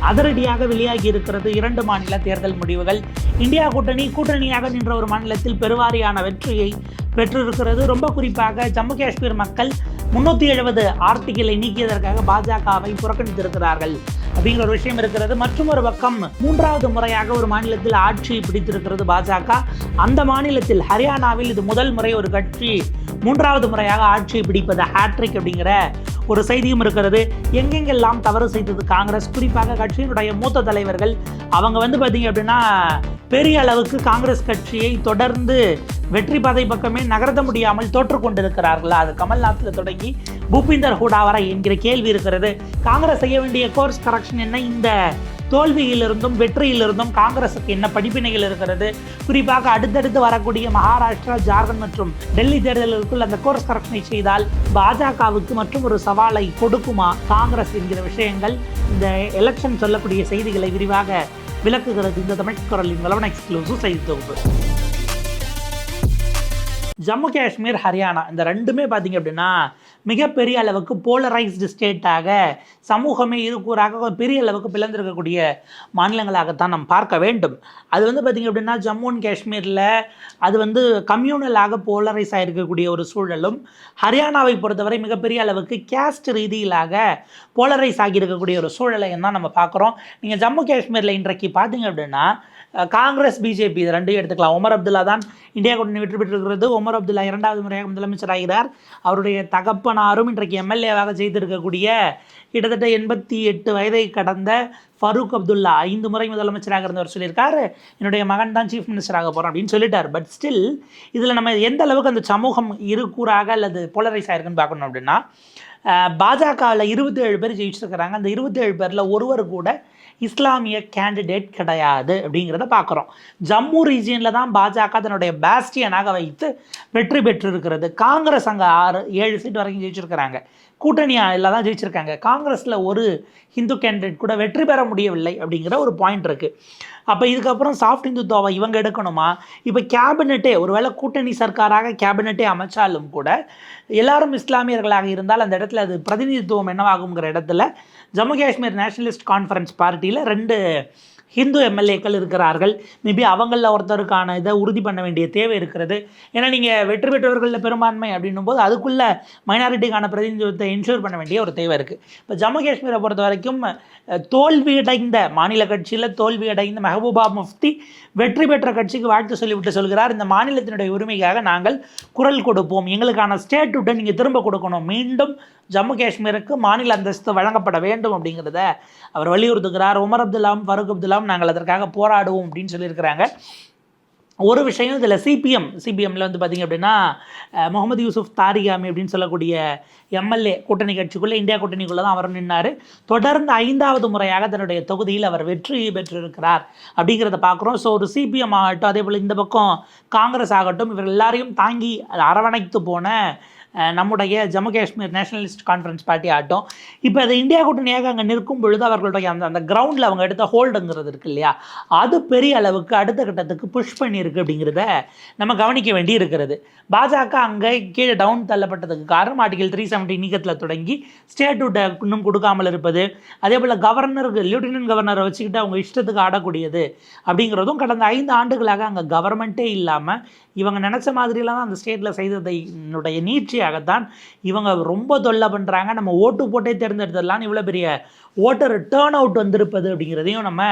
அதிரடியாக வெளியாகி இருக்கிறது இரண்டு மாநில தேர்தல் முடிவுகள். இந்தியா கூட்டணி கூட்டணியாக நின்ற ஒரு மாநிலத்தில் பெருவாரியான வெற்றியை பெற்றிருக்கிறது. ரொம்ப குறிப்பாக ஜம்மு காஷ்மீர் மக்கள் முன்னூற்றி எழுபது ஆர்டிகளை நீக்கியதற்காக பாஜகவை புறக்கணித்திருக்கிறார்கள். அப்படிங்கிற ஒரு விஷயம் இருக்கிறது. மற்றும் ஒரு பக்கம் மூன்றாவது முறையாக ஒரு மாநிலத்தில் ஆட்சி பிடித்திருக்கிறது பாஜக. அந்த மாநிலத்தில் ஹரியானாவில் இது முதல் முறை ஒரு கட்சி மூன்றாவது முறையாக ஆட்சியை பிடிப்பது ஹேட்ரிக் அப்படிங்கிற ஒரு செய்தியும் இருக்கிறது. எங்கெங்கெல்லாம் தவறு செய்தது காங்கிரஸ்? குறிப்பாக கட்சியினுடைய மூத்த தலைவர்கள் அவங்க வந்து பார்த்தீங்க அப்படின்னா பெரிய அளவுக்கு காங்கிரஸ் கட்சியை தொடர்ந்து வெற்றி பாதை பக்கமே நகர்த்த முடியாமல் தோற்று கொண்டிருக்கிறார்களா அது கமல்நாத்தில் தொடங்கி பூபிந்தர் ஹூடா வரை என்கிற கேள்வி இருக்கிறது. காங்கிரஸ் செய்ய வேண்டிய கோர்ஸ் கரெக்ஷன் என்ன? இந்த தோல்வியிலிருந்தும் வெற்றியிலிருந்தும் காங்கிரஸுக்கு என்ன படிப்பினைகள் இருக்கிறது? குறிப்பாக அடுத்தடுத்து வரக்கூடிய மகாராஷ்டிரா ஜார்க்கண்ட் மற்றும் டெல்லி தேர்தலுக்குள் அந்த கோர்ஸ் கரெக்ஷனை செய்தால் பாஜகவுக்கு மற்றும் ஒரு சவாலை கொடுக்குமா? காங்கிரஸ் என்கிற விஷயங்கள் இந்த எலெக்ஷன் சொல்லக்கூடிய செய்திகளை விரிவாக விளக்குகிறது இந்த தமிழ் குரலின் எக்ஸ்க்ளூசிவ் செய்தி தொகுப்பு. ஜம்மு காஷ்மீர் ஹரியானா இந்த ரெண்டுமே பார்த்தீங்க அப்படின்னா மிகப்பெரிய அளவுக்கு போலரைஸ்டு ஸ்டேட்டாக சமூகமே இருக்கூறாக பெரிய அளவுக்கு பிளந்திருக்கக்கூடிய மாநிலங்களாகத்தான் நாம் பார்க்க வேண்டும். அது வந்து பார்த்திங்க அப்படின்னா ஜம்மு அண்ட் காஷ்மீரில் அது வந்து கம்யூனலாக போலரைஸ் ஆகிருக்கக்கூடிய ஒரு சூழலும் ஹரியானாவை பொறுத்தவரை மிகப்பெரிய அளவுக்கு கேஸ்ட் ரீதியிலாக போலரைஸ் ஆகியிருக்கக்கூடிய ஒரு சூழலை தான் நம்ம பார்க்குறோம். நீங்கள் ஜம்மு காஷ்மீரில் இன்றைக்கு பார்த்தீங்க அப்படின்னா காங்கிரஸ் பிஜேபி இது ரெண்டையும் எடுத்துக்கலாம். உமர் அப்துல்லா தான் இந்தியா கூட்டணி வெற்றி பெற்றிருக்கிறது. உமர் அப்துல்லா இரண்டாவது முறையாக முதலமைச்சர் ஆகிறார். அவருடைய தகப்பனாரும் இன்றைக்கு எம்எல்ஏவாக செய்திருக்கக்கூடிய கிட்டத்தட்ட எண்பத்தி எட்டு வயதை கடந்த ஃபரூக் அப்துல்லா ஐந்து முறை முதலமைச்சராக இருந்தவர் சொல்லியிருக்காரு. என்னுடைய மகன் தான் சீஃப் மினிஸ்டராக போகிறோம் அப்படின்னு சொல்லிட்டார். பட் ஸ்டில் இதில் நம்ம எந்த அளவுக்கு அந்த சமூகம் இருக்கூறாக அல்லது போலரைஸ் ஆயிருக்குன்னு பார்க்கணும் அப்படின்னா பாஜகவில் இருபத்தி ஏழு பேர் ஜெயிச்சிருக்கிறாங்க. அந்த இருபத்தேழு பேரில் ஒருவர் கூட இஸ்லாமிய கேண்டிடேட் கிடையாது அப்படிங்கிறத பார்க்குறோம். ஜம்மு ரீஜியனில் தான் பாஜக தன்னுடைய பேஸ்டியனாக வைத்து வெற்றி பெற்றிருக்கிறது. காங்கிரஸ் அங்கே ஆறு ஏழு சீட் வரைக்கும் ஜெயிச்சிருக்கிறாங்க. கூட்டணி எல்லாம் தான் ஜெயிச்சிருக்காங்க. காங்கிரஸில் ஒரு ஹிந்து கேண்டிடேட் கூட வெற்றி பெற முடியவில்லை அப்படிங்கிற ஒரு பாயிண்ட் இருக்குது அப்போ இதுக்கப்புறம் சாஃப்ட் இந்துத்துவாவை இவங்க எடுக்கணுமா? இப்போ கேபினெட்டே ஒருவேளை கூட்டணி சர்க்காராக கேபினெட்டே அமைச்சாலும் கூட எல்லாரும் இஸ்லாமியர்களாக இருந்தால் அந்த இடத்துல அது பிரதிநிதித்துவம் என்னவாகுங்கிற இடத்துல ஜம்மு காஷ்மீர் நேஷனலிஸ்ட் கான்ஃபரன்ஸ் பார்ட்டியில் ரெண்டு ஹிந்து எம்எல்ஏக்கள் இருக்கிறார்கள். மேபி அவங்களில் ஒருத்தருக்கான இதை உறுதி பண்ண வேண்டிய தேவை இருக்கிறது. ஏன்னா நீங்கள் வெற்றி பெற்றவர்களில் பெரும்பான்மை அப்படின்னும் போது அதுக்குள்ளே மைனாரிட்டிக்கான பிரதிநிதித்துவத்தை இன்ஷூர் பண்ண வேண்டிய ஒரு தேவை இருக்குது இப்போ ஜம்மு காஷ்மீரை பொறுத்த வரைக்கும் தோல்வியடைந்த மாநில கட்சியில் தோல்வியடைந்த மெஹபூபா முஃப்தி வெற்றி பெற்ற கட்சிக்கு வாழ்த்து சொல்லிவிட்டு சொல்கிறார். இந்த மாநிலத்தினுடைய உரிமைக்காக நாங்கள் குரல் கொடுப்போம். எங்களுக்கான ஸ்டேட்டுட்டை நீங்கள் திரும்ப கொடுக்கணும். மீண்டும் ஜம்மு காஷ்மீருக்கு மாநில அந்தஸ்து வழங்கப்பட வேண்டும் அப்படிங்கிறத அவர் வலியுறுத்துகிறார். உமர் அப்துல்லாம் ஃபருக் அப்துல்லாம் நாங்கள் அதற்காக போராடுவோம் அப்படின்னு சொல்லியிருக்கிறாங்க. ஒரு விஷயம் இதில் சிபிஎம் சிபிஎம்மில் வந்து பார்த்திங்க அப்படின்னா முகமது யூசுப் தாரிகாமி அப்படின்னு சொல்லக்கூடிய எம்எல்ஏ கூட்டணி கட்சிக்குள்ளே இந்தியா கூட்டணிக்குள்ளே தான் அவர் நின்னார். தொடர்ந்து ஐந்தாவது முறையாக தன்னுடைய தொகுதியில் அவர் வெற்றி பெற்றிருக்கிறார் அப்படிங்கிறத பார்க்குறோம் ஸோ ஒரு சிபிஎம் ஆகட்டும் அதே போல் இந்த பக்கம் காங்கிரஸ் ஆகட்டும் இவர் எல்லாரையும் தாங்கி அரவணைத்து போன நம்முடைய Jammu Kashmir nationalist conference party ஆகட்டும் இப்போ அது இந்தியா கூட்டணியாக அங்கே நிற்கும் பொழுது அவர்களுடைய அந்த அந்த கிரவுண்டில் அவங்க எடுத்த ஹோல்டுங்கிறது இருக்கு இல்லையா? அது பெரிய அளவுக்கு அடுத்த கட்டத்துக்கு புஷ் பண்ணியிருக்கு அப்படிங்கிறத நம்ம கவனிக்க வேண்டி இருக்கிறது. பாஜக அங்கே கீழே டவுன் தள்ளப்பட்டதுக்கு காரணம் ஆர்டிகல் த்ரீ செவன்ட்டி நீக்கத்தில் தொடங்கி ஸ்டேட்டுட்ட இன்னும் கொடுக்காமல் இருப்பது. அதே போல் கவர்னருக்கு லெஃப்டினன்ட் கவர்னரை வச்சுக்கிட்டு அவங்க இஷ்டத்துக்கு ஆடக்கூடியது அப்படிங்கிறதும் கடந்த ஐந்து ஆண்டுகளாக அங்கே கவர்மெண்ட்டே இல்லாமல் இவங்க நினச்ச மாதிரிலாம் அந்த ஸ்டேட்டில் செய்ததை என்னுடைய நீட்சியாகத்தான் இவங்க ரொம்ப தொல்லை பண்ணுறாங்க நம்ம ஓட்டு போட்டே தேர்ந்தெடுத்துடலாம்னு இவ்வளோ பெரிய ஓட்டர் டேர்ன் அவுட் வந்திருப்பது அப்படிங்கிறதையும் நம்ம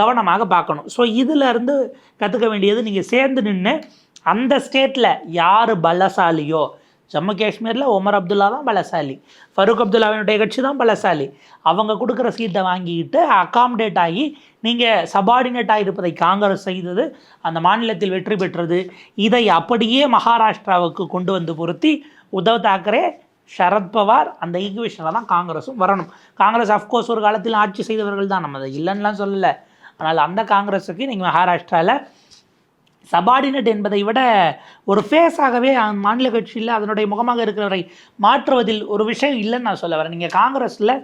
கவனமாக பார்க்கணும். ஸோ இதிலேருந்து கற்றுக்க வேண்டியது நீங்கள் சேர்ந்து நின்று அந்த ஸ்டேட்டில் யார் பலசாலியோ? ஜம்மு காஷ்மீரில் உமர் அப்துல்லா தான் பலசாலி. ஃபரூக் அப்துல்லாவினுடைய கட்சி தான் பலசாலி. அவங்க கொடுக்குற சீட்டை வாங்கிக்கிட்டு அகாமடேட் ஆகி நீங்கள் சபார்டினேட்டாக இருப்பதை காங்கிரஸ் செய்தது அந்த மாநிலத்தில் வெற்றி பெற்றது. இதை அப்படியே மகாராஷ்டிராவுக்கு கொண்டு வந்து பொருத்தி உத்தவ் தாக்கரே சரத்பவார் அந்த ஈக்குவேஷனில் தான் காங்கிரஸும் வரணும். காங்கிரஸ் அஃப்கோர்ஸ் ஒரு காலத்தில் ஆட்சி செய்தவர்கள் தான். நம்ம அதை இல்லைன்னுலாம் சொல்லலை. ஆனால் அந்த காங்கிரஸுக்கு நீங்கள் மகாராஷ்டிராவில் சபார்டினேட் என்பதை விட ஒரு ஃபேஸாகவே மாநில கட்சியில் அதனுடைய முகமாக இருக்கிறவரை மாற்றுவதில் ஒரு விஷயம் இல்லைன்னு நான் சொல்ல வரேன். நீங்கள் காங்கிரஸில்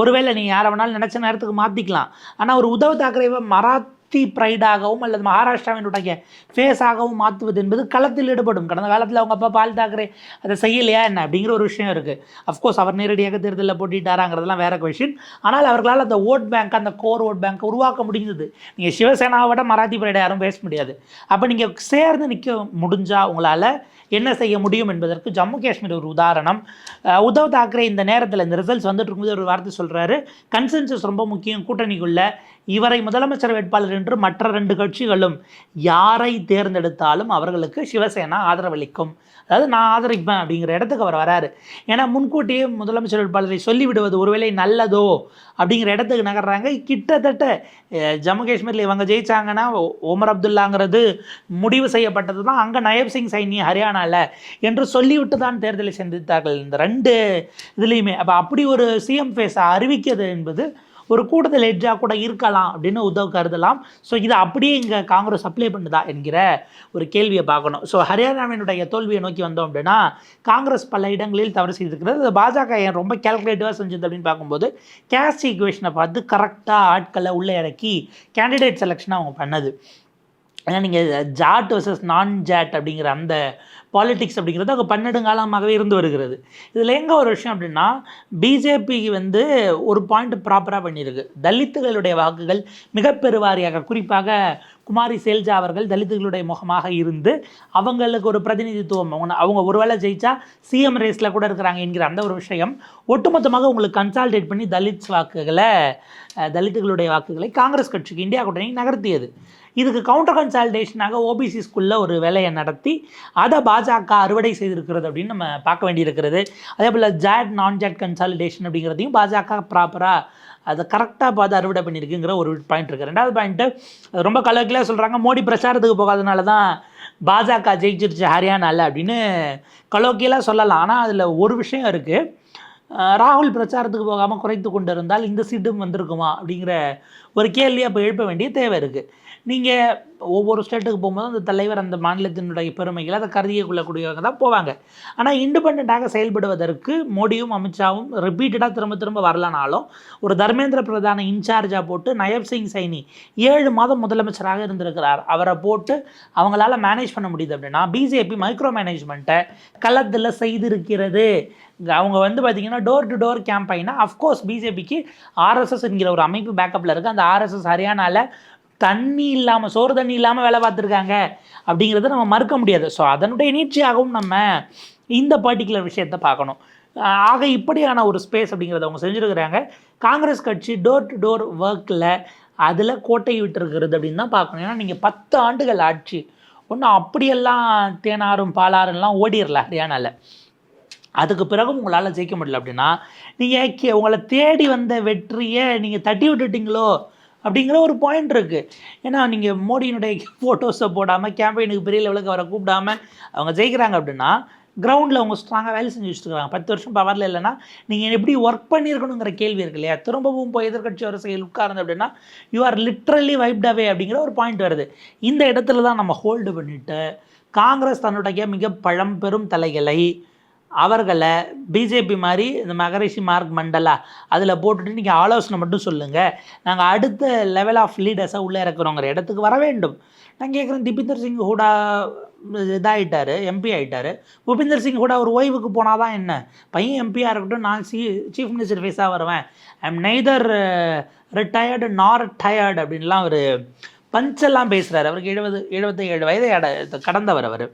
ஒருவேளை நீங்கள் யாரை வேணாலும் நினச்ச நேரத்துக்கு மாற்றிக்கலாம் ஆனால் ஒரு உத்தவ் தாக்கரேவை மராத் எஸ்டி ப்ரைடாகவும் அல்லது மகாராஷ்டிராவினுடைய ஃபேஸாகவும் மாற்றுவது என்பது களத்தில் ஈடுபடும். கடந்த காலத்தில் அவங்க அப்பா பால் தாக்கரே அதை செய்யலையா என்ன அப்படிங்கிற ஒரு விஷயம் இருக்குது அஃப்கோர்ஸ் அவர் நேரடியாக தேர்தலில் போட்டிட்டாராங்கிறதுலாம் வேற கொஷின் ஆனால் அவர்களால் அந்த ஓட் பேங்க் அந்த கோர் ஓட் பேங்க் உருவாக்க முடிஞ்சது. நீங்கள் சிவசேனாவை விட மராத்தி ப்ரைடை யாரும் பேச முடியாது. அப்போ நீங்கள் சேர்ந்து நிற்க முடிஞ்சால் உங்களால் என்ன செய்ய முடியும் என்பதற்கு ஜம்மு காஷ்மீர் ஒரு உதாரணம். உத்தவ் தாக்கரே இந்த நேரத்தில் இந்த ரிசல்ட்ஸ் வந்துட்டு இருக்கும்போது ஒரு வார்த்தை சொல்கிறாரு கன்சென்சஸ் ரொம்ப முக்கியம். கூட்டணிக்குள்ள இவரை முதலமைச்சர் வேட்பாளர் என்று மற்ற ரெண்டு கட்சிகளும் யாரை தேர்ந்தெடுத்தாலும் அவர்களுக்கு சிவசேனா ஆதரவளிக்கும். அதாவது நான் ஆதரிப்பேன் அப்படிங்கிற இடத்துக்கு அவர் வராரு. ஏன்னா முன்கூட்டியே முதலமைச்சர் வேட்பாளரை சொல்லிவிடுவது ஒருவேளை நல்லதோ அப்படிங்கிற இடத்துக்கு நகர்றாங்க. கிட்டத்தட்ட ஜம்மு காஷ்மீரில் இவங்க ஜெயிச்சாங்கன்னா ஓமர் ஒமர் அப்துல்லாங்கிறது முடிவு செய்யப்பட்டது தான் அங்கே நயப் சிங் சைனி ஹரியானாவில் என்று சொல்லிவிட்டு தான் தேர்தலை சந்தித்தார்கள். இந்த ரெண்டு இதுலேயுமே. அப்போ அப்படி ஒரு சிஎம் ஃபேஸை அறிவிக்கிறது என்பது ஒரு கூடுதல் எட்ஜாக கூட இருக்கலாம் அப்படின்னு உத்தவ் கருதலாம். ஸோ இதை அப்படியே இங்கே காங்கிரஸ் அப்ளை பண்ணுதா என்கிற ஒரு கேள்வியை பார்க்கணும். ஸோ ஹரியானாவினுடைய தோல்வியை நோக்கி வந்தோம் அப்படின்னா காங்கிரஸ் பல இடங்களில் தவறு செய்திருக்கிறது. பாஜக ஏன் ரொம்ப கேல்குலேட்டிவாக செஞ்சது அப்படின்னு பார்க்கும்போது கேஸ்ட் ஈக்குவேஷனை பார்த்து கரெக்டாக ஆட்களை உள்ளே இறக்கி கேண்டிடேட் செலெக்ஷனை அவங்க பண்ணது. ஏன்னா நீங்கள் ஜாட் வர்சஸ் நான் ஜாட் அப்படிங்கிற அந்த பாலிடிக்ஸ் அப்படிங்கிறது அங்கே பன்னெடுங்காலமாகவே இருந்து வருகிறது. இதில் எங்கே ஒரு விஷயம் அப்படின்னா பிஜேபி வந்து ஒரு பாயிண்ட் ப்ராப்பராக பண்ணியிருக்கு. தலித்துகளுடைய வாக்குகள் மிக பெருவாரியாக குறிப்பாக குமாரி சேல்ஜா அவர்கள் தலித்துகளுடைய முகமாக இருந்து அவங்களுக்கு ஒரு பிரதிநிதித்துவம். அவங்க அவங்க ஒருவேளை ஜெயிச்சா சிஎம் ரேஸில் கூட இருக்கிறாங்க என்கிற அந்த ஒரு விஷயம். ஒட்டுமொத்தமாக உங்களுக்கு கன்சால்டேட் பண்ணி தலித்ஸ் வாக்குகளை தலித்துகளுடைய வாக்குகளை காங்கிரஸ் கட்சிக்கு இந்தியா கூட்டணி நகர்த்தியது. இதுக்கு கவுண்டர் கன்சால்டேஷனாக ஓபிசி ஸ்கூலில் ஒரு வேலையை நடத்தி அதை பாஜக அறுவடை செய்திருக்கிறது அப்படின்னு நம்ம பார்க்க வேண்டியிருக்கிறது. அதே போல் ஜாட் நான் ஜாட் கன்சாலிடேஷன் அப்படிங்கிறதையும் பாஜக ப்ராப்பராக அதை கரெக்டாக பார்த்து அறுவடை பண்ணியிருக்குங்கிற ஒரு பாயிண்ட் இருக்குது ரெண்டாவது பாயிண்ட்டு ரொம்ப கலர்கிலாக சொல்கிறாங்க மோடி பிரச்சாரத்துக்கு போகாதனால தான் பாஜக ஜெயிச்சிருச்சு ஹரியானாவில் அப்படின்னு கலோக்கியெல்லாம் சொல்லலாம். ஆனால் அதில் ஒரு விஷயம் இருக்குது ராகுல் பிரச்சாரத்துக்கு போகாமல் குறைத்து கொண்டு இருந்தால் இந்த சீட்டும் வந்திருக்குமா அப்படிங்கிற ஒரு கேள்வியை அப்போ எழுப்ப வேண்டிய தேவை இருக்குது நீங்கள் ஒவ்வொரு ஸ்டேட்டுக்கு போகும்போது அந்த தலைவர் அந்த மாநிலத்தினுடைய பெருமைகளை அதை கருதிய கொள்ளக்கூடியவங்க தான் போவாங்க. ஆனால் இண்டிபெண்ட்டாக செயல்படுவதற்கு மோடியும் அமித்ஷாவும் ரிப்பீட்டடாக திரும்ப திரும்ப வரலனாலும் ஒரு தர்மேந்திர பிரதான இன்சார்ஜாக போட்டு நயப் சிங் சைனி ஏழு மாதம் முதலமைச்சராக இருந்திருக்கிறார். அவரை போட்டு அவங்களால மேனேஜ் பண்ண முடியுது அப்படின்னா பிஜேபி மைக்ரோ மேனேஜ்மெண்ட்டை களத்தில் செய்திருக்கிறது. அவங்க வந்து பார்த்திங்கன்னா டோர் டு டோர் கேம்பெயினாக அஃப்கோர்ஸ் பிஜேபிக்கு ஆர்எஸ்எஸ் என்கிற ஒரு அமைப்பு பேக்கப்பில் இருக்குது அந்த ஆர்எஸ்எஸ் ஹரியானாவில் தண்ணி இல்லாமல் சோறு தண்ணி இல்லாமல் வேலை பார்த்துருக்காங்க அப்படிங்கிறத நம்ம மறுக்க முடியாது. ஸோ அதனுடைய நீட்சியாகவும் நம்ம இந்த பர்டிகுலர் விஷயத்தை பார்க்கணும். ஆக இப்படியான ஒரு ஸ்பேஸ் அப்படிங்கிறத அவங்க செஞ்சுருக்கிறாங்க. காங்கிரஸ் கட்சி டோர் டு டோர் ஒர்க்கில் அதில் கோட்டை விட்டுருக்கிறது அப்படின்னு தான் பார்க்கணும். ஏன்னா நீங்கள் பத்து ஆண்டுகள் ஆட்சி ஒன்றும் அப்படியெல்லாம் தேனாரும் பாலாறுலாம் ஓடிடல ஹரியானாவில் அதுக்கு பிறகும் உங்களால் ஜெயிக்க முடியல அப்படின்னா நீங்கள் உங்களை தேடி வந்த வெற்றியை நீங்கள் தட்டி விட்டுட்டிங்களோ அப்படிங்கிற ஒரு பாயிண்ட் இருக்குது ஏன்னா நீங்கள் மோடியினுடைய ஃபோட்டோஸை போடாமல் கேம்பெயினுக்கு பெரிய லெவலுக்கு அவரை கூப்பிடாம அவங்க ஜெயிக்கிறாங்க அப்படின்னா கிரவுண்டில் அவங்க ஸ்ட்ராங்காக வேலை செஞ்சு வச்சுருக்காங்க பத்து வருஷம் பவரில் இல்லைன்னா நீங்கள் எப்படி ஒர்க் பண்ணியிருக்கணுங்கிற கேள்வி இருக்கு இல்லையா? திரும்பவும் போய் எதிர்கட்சி வரிசையில் உட்கார்ந்து அப்படின்னா யூ ஆர் லிட்ரலி வைப்டவே அப்படிங்கிற ஒரு பாயிண்ட் வருது. இந்த இடத்துல தான் நம்ம ஹோல்டு பண்ணிவிட்டு காங்கிரஸ் தன்னுடைய மிக பழம்பெரும் தலைகளை அவர்களை பிஜேபி மாதிரி இந்த மகரிஷி மார்க் மண்டலா அதில் போட்டுட்டு நீங்கள் ஆலோசனை மட்டும் சொல்லுங்கள் நாங்கள் அடுத்த லெவல் ஆஃப் லீடர்ஸாக உள்ளே இறக்குறோங்கிற இடத்துக்கு வர வேண்டும். நான் கேட்குறேன் திபிந்தர் சிங் ஹூடா இதாகிட்டார் எம்பி ஆகிட்டார் பூபிந்தர் சிங் ஹூடா ஒரு ஓய்வுக்கு போனால் தான் என்ன? பையன் எம்பியாக இருக்கட்டும் நான் சி சீஃப் மினிஸ்டர் ஃபேஸாக வருவேன். I am neither uh, retired nor tired அப்படின்லாம் ஒரு பஞ்செல்லாம் பேசுகிறார் அவருக்கு எழுபது எழுபத்தி ஏழு வயதை கடந்தவர் அவர்.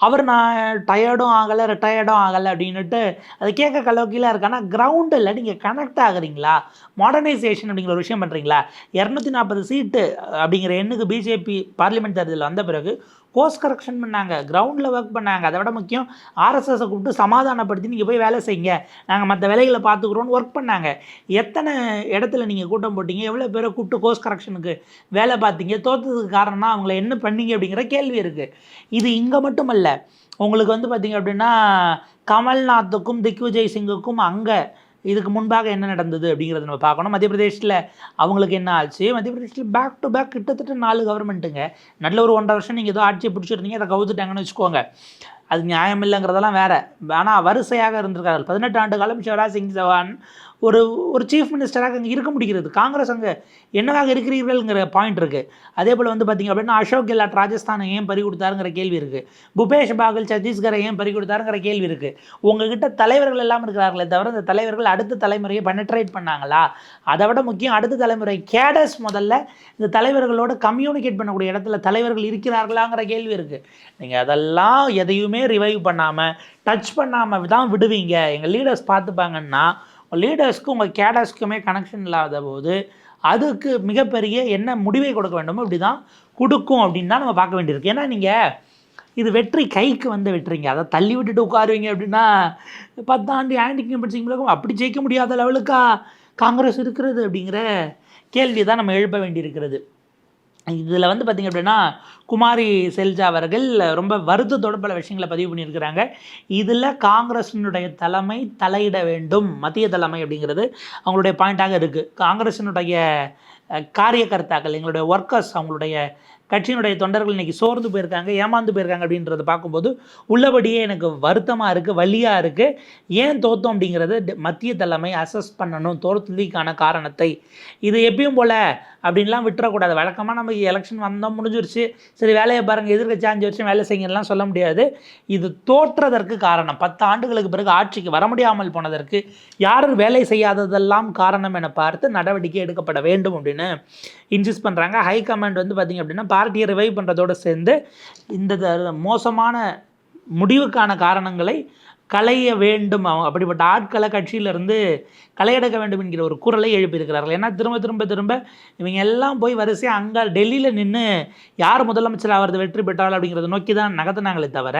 அவர் நான் டயர்டும் ஆகலை ரிட்டையர்டும் ஆகலை அப்படின்னுட்டு அது கேட்க கலோக்கியெலாம் இருக்கு ஆனால் கிரவுண்டில் நீங்கள் கனெக்ட் ஆகுறீங்களா? மாடர்னைசேஷன் அப்படிங்கிற ஒரு விஷயம் பண்ணுறீங்களா இரநூத்தி நாற்பது சீட்டு அப்படிங்கிற எண்ணுக்கு பிஜேபி பார்லிமெண்ட் தேர்தலில் வந்த பிறகு கோர்ஸ் கரெக்ஷன் பண்ணாங்க. கிரவுண்டில் ஒர்க் பண்ணாங்க. அதை விட முக்கியம் ஆர்எஸ்எஸை கூப்பிட்டு சமாதானப்படுத்தி நீங்கள் போய் வேலை செய்யுங்க. நாங்கள் மற்ற வேலைகளை பார்த்துக்குறோன்னு ஒர்க் பண்ணாங்க. எத்தனை இடத்துல நீங்கள் கூட்டம் போட்டீங்க? எவ்வளோ பேரை கூப்பிட்டு கோர்ஸ் கரெக்ஷனுக்கு வேலை பார்த்தீங்க? தோற்றதுக்கு காரணம்னா அவங்கள என்ன பண்ணீங்க அப்படிங்கிற கேள்வி இருக்குது இது இங்கே மட்டுமல்ல. உங்களுக்கு வந்து பார்த்தீங்க அப்படின்னா கமல்நாத்துக்கும் திக்விஜய் சிங்குக்கும் அங்கே இதுக்கு முன்பாக என்ன நடந்தது அப்படிங்கிறத நம்ம பார்க்கணும். மத்திய பிரதேஷில் அவங்களுக்கு என்ன ஆச்சு? மத்திய பிரதேஷில் பேக் டு பேக் கிட்டத்தட்ட நாலு கவர்மெண்ட்டுங்க நல்ல ஒரு ஒன்றரை வருஷம் நீங்கள் ஏதோ ஆட்சியை பிடிச்சிருந்தீங்க அதை கவுத்துட்டாங்கன்னு வச்சுக்கோங்க. அது நியாயம் இல்லைங்கிறதெல்லாம் வேற. ஆனால் வரிசையாக இருந்திருக்கார்கள். பதினெட்டு ஆண்டு காலம் சிவராஜ் சிங் சவான் ஒரு ஒரு சீஃப் மினிஸ்டராக அங்கே இருக்க முடிகிறது. காங்கிரஸ் அங்கே என்னவாக இருக்கிறீர்கள்ங்கிற பாயிண்ட் இருக்குது அதே போல் வந்து பார்த்திங்க அப்படின்னா அசோக் கெலாட் ராஜஸ்தானை ஏன் பறி கொடுத்தாருங்கிற கேள்வி இருக்குது புபேஷ் பாகல் சத்தீஸ்கரை ஏன் பறி கொடுத்தாருங்கிற கேள்வி இருக்குது உங்ககிட்ட தலைவர்கள் எல்லாம் இருக்கிறார்களே தவிர இந்த தலைவர்கள் அடுத்த தலைமுறையை பெனட்ரேட் பண்ணாங்களா? அதை விட முக்கியம் அடுத்த தலைமுறை கேடஸ் முதல்ல இந்த தலைவர்களோடு கம்யூனிகேட் பண்ணக்கூடிய இடத்துல தலைவர்கள் இருக்கிறார்களாங்கிற கேள்வி இருக்குது நீங்கள் அதெல்லாம் எதையுமே ரிவைவ் பண்ணாமல் டச் பண்ணாமல் தான் விடுவீங்க. எங்கள் லீடர்ஸ் பார்த்துப்பாங்கன்னா லீடர்ஸ்க்கும் உங்கள் கேடர்ஸ்க்குமே கனெக்ஷன் இல்லாத போது அதுக்கு மிகப்பெரிய என்ன முடிவை கொடுக்க வேண்டுமோ இப்படி தான் கொடுக்கும் அப்படின்னு தான் நம்ம பார்க்க வேண்டியிருக்கு. ஏன்னா நீங்கள் இது வெற்றி கைக்கு வந்து வெட்டுறீங்க. அதை தள்ளி விட்டுட்டு உட்காருவீங்க அப்படின்னா பத்தாண்டு ஆண்டி இன்கம்பன்சிங் அப்படி ஜெயிக்க முடியாத லெவலுக்கா காங்கிரஸ் இருக்கிறது அப்படிங்கிற கேள்வி தான் நம்ம எழுப்ப வேண்டியிருக்கிறது. இதில் வந்து பார்த்திங்க அப்படின்னா குமாரி செல்ஜா அவர்கள் ரொம்ப வருத்தத்தோட பல விஷயங்களை பதிவு பண்ணியிருக்கிறாங்க. இதில் காங்கிரஸினுடைய தலைமை தலையிட வேண்டும். மத்திய தலைமை அப்படிங்கிறது அவங்களுடைய பாயிண்ட்டாக இருக்குது காங்கிரஸினுடைய காரியகர்த்தாக்கள் எங்களுடைய ஒர்க்கர்ஸ் அவங்களுடைய கட்சியினுடைய தொண்டர்கள் இன்றைக்கி சோர்ந்து போயிருக்காங்க ஏமாந்து போயிருக்காங்க அப்படின்றத பார்க்கும்போது உள்ளபடியே எனக்கு வருத்தமாக இருக்குது வழியாக இருக்குது ஏன் தோத்தோம் அப்படிங்கிறது மத்திய தலைமை அசஸ் பண்ணணும் தோல்விக்கான காரணத்தை. இது எப்பயும் போல் அப்படின்லாம் விட்டுறக்கூடாது. வழக்கமாக நம்ம எலெக்ஷன் வந்தோம் முடிஞ்சிருச்சு. சரி வேலையை பாருங்கள் எதிர்க்கட்சி அஞ்சு வருஷம் வேலை செய்யலாம் சொல்ல முடியாது. இது தோற்றதற்கு காரணம். பத்து ஆண்டுகளுக்கு பிறகு ஆட்சிக்கு வர முடியாமல் போனதற்கு யார் வேலை செய்யாததெல்லாம் காரணம் என பார்த்து நடவடிக்கை எடுக்கப்பட வேண்டும் அப்படின்னு இன்சிஸ்ட் பண்ணுறாங்க ஹை கமாண்ட் வந்து பார்த்திங்க அப்படின்னா பார்ட்டியை ரிவைவ் பண்ணுறதோடு சேர்ந்து இந்த த- மோசமான முடிவுக்கான காரணங்களை களைய வேண்டும். அவங்க அப்படிப்பட்ட ஆட்களை கட்சியிலிருந்து களையெடுக்க வேண்டும் என்கிற ஒரு குரலை எழுப்பியிருக்கிறார்கள். ஏன்னா திரும்ப திரும்ப திரும்ப இவங்க எல்லாம் போய் வரிசையாக அங்கே டெல்லியில் நின்று யார் முதலமைச்சர் ஆகிறது வெற்றி பெற்றால் அப்படிங்கிறத நோக்கி தான் நகர்த்தினாங்களே தவிர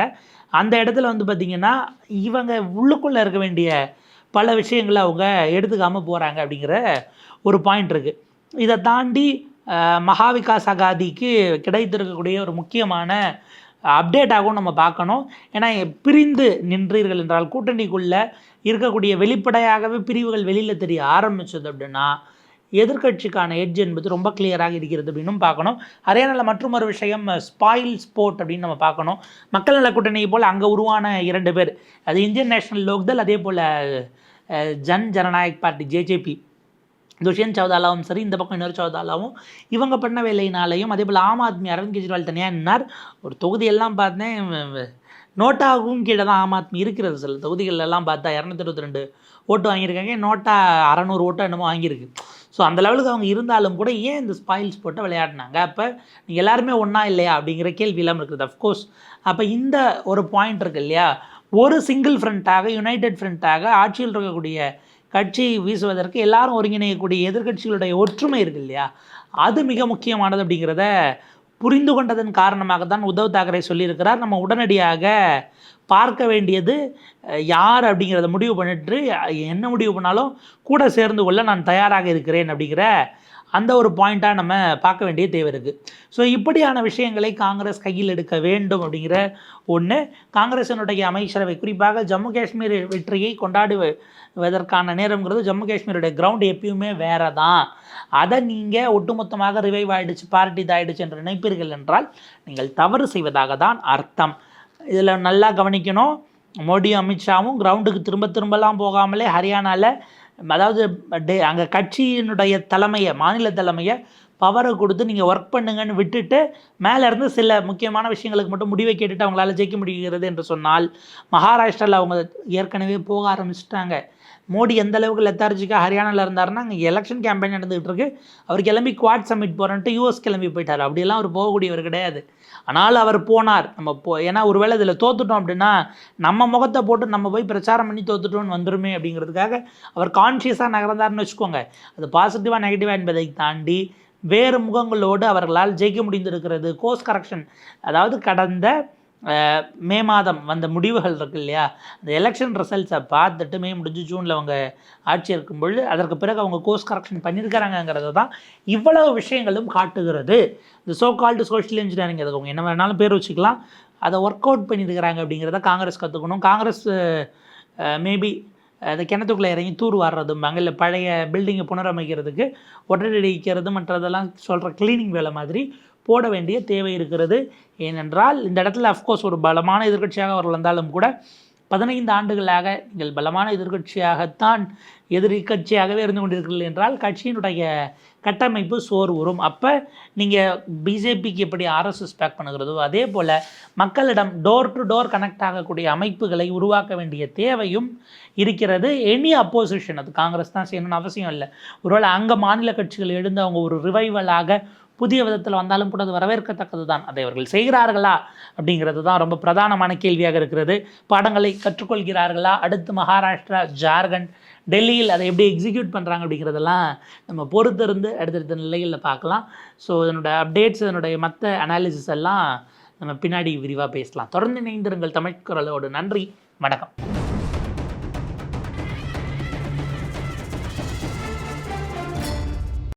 அந்த இடத்துல வந்து பார்த்திங்கன்னா இவங்க உள்ளுக்குள்ளே இருக்க வேண்டிய பல விஷயங்களை அவங்க எடுத்துக்காமல் போகிறாங்க அப்படிங்கிற ஒரு பாயிண்ட் இருக்குது இதை தாண்டி மகாவிகாஸ் அகாதிக்கு கிடைத்திருக்கக்கூடிய ஒரு முக்கியமான அப்டேட்டாகவும் நம்ம பார்க்கணும். ஏன்னா பிரிந்து நின்றீர்கள் என்றால் கூட்டணிக்குள்ளே இருக்கக்கூடிய வெளிப்படையாகவே பிரிவுகள் வெளியில் தெரிய ஆரம்பிச்சது அப்படின்னா எதிர்க்கட்சிக்கான எட்ஜ் என்பது ரொம்ப கிளியராக இருக்கிறது அப்படின்னும் பார்க்கணும். ஹரியானாவில் மற்றும் ஒரு விஷயம் ஸ்பாயில் ஸ்போர்ட் அப்படின்னு நம்ம பார்க்கணும். மக்கள் நல கூட்டணியை போல் அங்கே உருவான இரண்டு பேர். அது இந்தியன் நேஷனல் லோக்தல் அதே போல் ஜன் ஜனநாயக் பார்ட்டி ஜேஜேபி துஷ்யந்த் சௌதாலாவும் சரி இந்த பக்கம் இன்னொரு சௌதாலாவும் இவங்க பண்ண வேலையினாலையும் அதே போல் ஆம் ஆத்மி அரவிந்த் கெஜ்ரிவால் தனியாக நின்னார். ஒரு தொகுதியெல்லாம் பார்த்தேன் நோட்டாவுக்கும் கீழே தான் ஆம் ஆத்மி இருக்கிறது. சில தொகுதிகளெல்லாம் பார்த்தா இரநூத்தி இருபத்தி ரெண்டு ஓட்டு வாங்கியிருக்காங்க நோட்டா அறநூறு ஓட்டோ என்னமோ வாங்கியிருக்கு. ஸோ அந்த லெவலுக்கு அவங்க இருந்தாலும் கூட ஏன் இந்த ஸ்பாயில்ஸ் போட்டு விளையாடினாங்க? அப்போ நீங்கள் எல்லாருமே ஒன்றா இல்லையா? அப்படிங்கிற கேள்வி இல்லாமல் இருக்குது அஃப்கோர்ஸ் அப்போ இந்த ஒரு பாயிண்ட் இருக்கு இல்லையா? ஒரு சிங்கிள் ஃப்ரண்ட்டாக யுனைடெட் ஃப்ரண்ட்டாக ஆட்சியில் இருக்கக்கூடிய கட்சி வீசுவதற்கு எல்லாரும் ஒருங்கிணையக்கூடிய எதிர்க்கட்சிகளுடைய ஒற்றுமை இருக்கு இல்லையா? அது மிக முக்கியமானது அப்படிங்கிறத புரிந்து கொண்டதன் காரணமாக தான் உத்தவ் தாக்கரே சொல்லியிருக்கிறார். நம்ம உடனடியாக பார்க்க வேண்டியது யார் அப்படிங்கிறத முடிவு பண்ணிட்டு என்ன முடிவு பண்ணாலும் கூட சேர்ந்து கொள்ள நான் தயாராக இருக்கிறேன் அப்படிங்கிற அந்த ஒரு பாயிண்ட்டாக நம்ம பார்க்க வேண்டிய தேவை இருக்குது ஸோ இப்படியான விஷயங்களை காங்கிரஸ் கையில் எடுக்க வேண்டும் அப்படிங்கிற ஒன்று காங்கிரஸினுடைய அமைச்சரவை குறிப்பாக ஜம்மு காஷ்மீர் வெற்றியை கொண்டாடுவதற்கான நேரம்ங்கிறது ஜம்மு காஷ்மீருடைய கிரவுண்ட் எப்பயுமே வேறு தான் அதை நீங்கள் ஒட்டுமொத்தமாக ரிவைவ் ஆகிடுச்சு பார்ட்டி இதாகிடுச்சு என்று நினைப்பீர்கள் என்றால் நீங்கள் தவறு செய்வதாக தான் அர்த்தம். இதில் நல்லா கவனிக்கணும். மோடி அமித்ஷாவும் கிரவுண்டுக்கு திரும்ப திரும்பலாம் போகாமலே ஹரியானாவில் அதாவது டே அங்கே கட்சியினுடைய தலைமையை மாநில தலைமையை பவரை கொடுத்து நீங்கள் ஒர்க் பண்ணுங்கன்னு விட்டுட்டு மேலே இருந்து சில முக்கியமான விஷயங்களுக்கு மட்டும் முடிவை கேட்டுட்டு அவங்களால ஜெயிக்க முடிகிறது என்று சொன்னால் மகாராஷ்டிராவில் அவங்க ஏற்கனவே போக ஆரம்பிச்சிட்டாங்க. மோடி எந்த அளவுக்கு லெத்தார்ஜிக்காக ஹரியானாவில் இருந்தாருன்னா அங்கே எலெக்ஷன் கேம்பெயின் நடந்துகிட்டு இருக்கு. அவர் கிளம்பி குவாட் சமிட் போகிறேன்ட்டு யூஎஸ் கிளம்பி போயிட்டார். அப்படியெல்லாம் அவர் போகக்கூடியவர் கிடையாது. ஆனால் அவர் போனார். நம்ம போ ஏன்னா ஒருவேளை இதில் தோத்துட்டோம் அப்படின்னா நம்ம முகத்தை போட்டு நம்ம போய் பிரச்சாரம் பண்ணி தோத்துட்டோம்னு வந்துருமே அப்படிங்கிறதுக்காக அவர் கான்ஷியஸாக நகர்ந்தார்னு வச்சுக்கோங்க. அது பாசிட்டிவாக நெகட்டிவாக என்பதை தாண்டி வேறு முகங்களோடு அவர்களால் ஜெயிக்க முடிந்திருக்கிறது. கோர்ஸ் கரெக்ஷன் அதாவது கடந்த மே மாதம் வந்த முடிவுகள் இருக்கு இல்லையா? அந்த எலெக்ஷன் ரிசல்ட்ஸை பார்த்துட்டு மே முடிஞ்சு ஜூனில் அவங்க ஆட்சி இருக்கும் பொழுது அதற்கு பிறகு அவங்க கோர்ஸ் கரெக்ஷன் பண்ணியிருக்கிறாங்கங்கிறது தான் இவ்வளவு விஷயங்களும் காட்டுகிறது. இந்த சோ கால்டு சோஷியல் இன்ஜினியரிங் அதுக்கு அவங்க என்ன வேணாலும் பேர் வச்சுக்கலாம். அதை ஒர்க் அவுட் பண்ணியிருக்கிறாங்க அப்படிங்கிறத காங்கிரஸ் கற்றுக்கணும் காங்கிரஸ் மேபி அந்த கிணத்துக்குள்ளே இறங்கி தூர் வாடுறதும்பாங்க இல்லை பழைய பில்டிங்கை புனரமைக்கிறதுக்கு உடனடிக்கிறது மற்றதெல்லாம் சொல்கிற க்ளீனிங் வேலை மாதிரி போட வேண்டிய தேவை இருக்கிறது. ஏனென்றால் இந்த இடத்துல அஃப்கோர்ஸ் ஒரு பலமான எதிர்க்கட்சியாக அவர் வந்தாலும் கூட பதினைந்து ஆண்டுகளாக நீங்கள் பலமான எதிர்க்கட்சியாகத்தான் எதிர்கட்சியாகவே இருந்து கொண்டிருக்கிறீர்கள் என்றால் கட்சியினுடைய கட்டமைப்பு சோர்வுறும். அப்போ நீங்கள் பிஜேபிக்கு எப்படி ஆர்எஸ்எஸ் பேக் பண்ணுகிறதோ அதே போல் மக்களிடம் டோர் டு டோர் கனெக்ட் ஆகக்கூடிய அமைப்புகளை உருவாக்க வேண்டிய தேவையும் இருக்கிறது. எனி அப்போசிஷன் அது காங்கிரஸ் தான் செய்யணும்னு அவசியம் இல்லை. ஒருவேளை அங்கே மாநில கட்சிகள் எழுந்து அவங்க ஒரு ரிவைவலாக புதிய விதத்தில் வந்தாலும் கூட அது வரவேற்கத்தக்கது தான் அதை அவர்கள் செய்கிறார்களா அப்படிங்கிறது தான் ரொம்ப பிரதானமான கேள்வியாக இருக்கிறது. பாடங்களை கற்றுக்கொள்கிறார்களா? அடுத்து மகாராஷ்டிரா ஜார்க்கண்ட் டெல்லியில் அதை எப்படி எக்ஸிக்யூட் பண்ணுறாங்க அப்படிங்கிறதெல்லாம் நம்ம பொறுத்திருந்து அடுத்தடுத்த நிலைகளில் பார்க்கலாம். ஸோ இதனோட அப்டேட்ஸ் இதனுடைய மற்ற அனாலிசிஸ் எல்லாம் நம்ம பின்னாடி விரிவாக பேசலாம். தொடர்ந்து இணைந்திருங்கள் தமிழ் குரலோடு. நன்றி. வணக்கம்.